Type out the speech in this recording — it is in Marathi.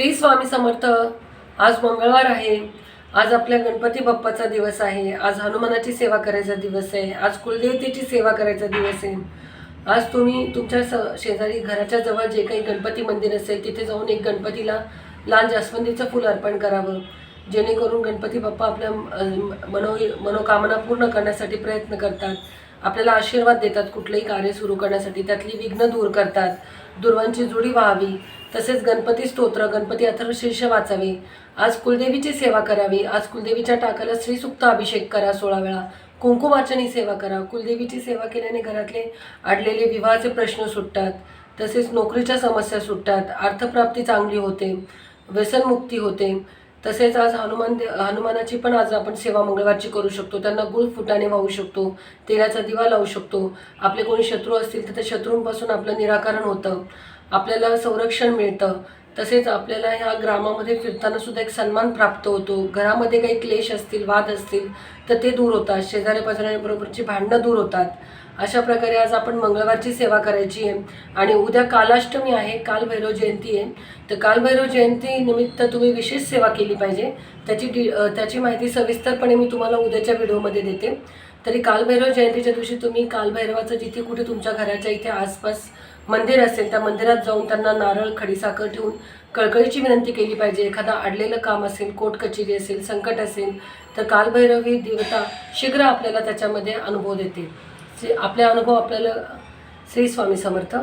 श्री स्वामी समर्थ आज मंगळवार आहे. आज आपल्या गणपती बाप्पाचा दिवस आहे. आज हनुमानाची सेवा करायचा दिवस आहे. आज कुलदेवतेची सेवा करायचा दिवस आहे. आज तुम्ही तुमच्या स शेजारी घराच्या जवळ जे काही गणपती मंदिर असेल तिथे जाऊन एक गणपतीला लाल जास्वंदीचं फूल अर्पण करावं. जेणेकरून गणपती बाप्पा आपल्या मनो मनोकामना पूर्ण करण्यासाठी प्रयत्न करतात. आपल्याला आशीर्वाद देतात. कुठलंही कार्य सुरू करण्यासाठी त्यातली विघ्न दूर करतात. दुर्वांची जुडी व्हावी. तसेच गणपती स्तोत्र गणपती अथर्वशीर्ष वाचावे. आज कुलदेवीची सेवा करावी. आज कुलदेवीच्या टाकाला श्रीसुक्त अभिषेक करा सोळा वेळा. कुंकुवाचनी सेवा करा. कुलदेवीची सेवा केल्याने घरातले अडलेले विवाहाचे प्रश्न सुटतात. तसेच नोकरीच्या समस्या सुटतात. अर्थप्राप्ती चांगली होते. व्यसनमुक्ती होते. तसेच आज हनुमान दे हनुमानाची पण आज आपण सेवा मंगळवारची करू शकतो. त्यांना गुळ फुटाने वाहू शकतो तेलाचा दिवा लावू शकतो. आपले कोणी शत्रू असतील तर त्या शत्रूंपासून आपलं निराकरण होतं. आपल्याला संरक्षण मिळतं. तसेच आपल्याला ह्या ग्रामामध्ये फिरताना सुद्धा एक सन्मान प्राप्त होतो. घरामध्ये काही क्लेश असतील वाद असतील तर ते दूर होतात. शेजारी पाजाऱ्यांबरोबरची भांडणं दूर होतात. अशा प्रकारे आज आपण मंगळवारची सेवा करायची आहे. आणि उद्या कालाष्टमी आहे कालभैरव जयंती आहे. तर कालभैरव जयंती निमित्त तुम्ही विशेष सेवा केली पाहिजे. त्याची डि त्याची माहिती सविस्तरपणे मी तुम्हाला उद्याच्या व्हिडिओमध्ये देते. तरी कालभैरव जयंतीच्या दिवशी तुम्ही कालभैरवाचं जिथे कुठे तुमच्या घराच्या इथे आसपास मंदिर असेल त्या मंदिरात जाऊन त्यांना नारळ खडीसाखर ठेवून कळकळीची विनंती केली पाहिजे. एखादा अडलेलं काम असेल कोर्ट कचेरी असेल संकट असेल तर कालभैरव ही देवता शीघ्र आपल्याला त्याच्यामध्ये अनुभव देते आपले अनुभव आपल्याला श्री स्वामी समर्थ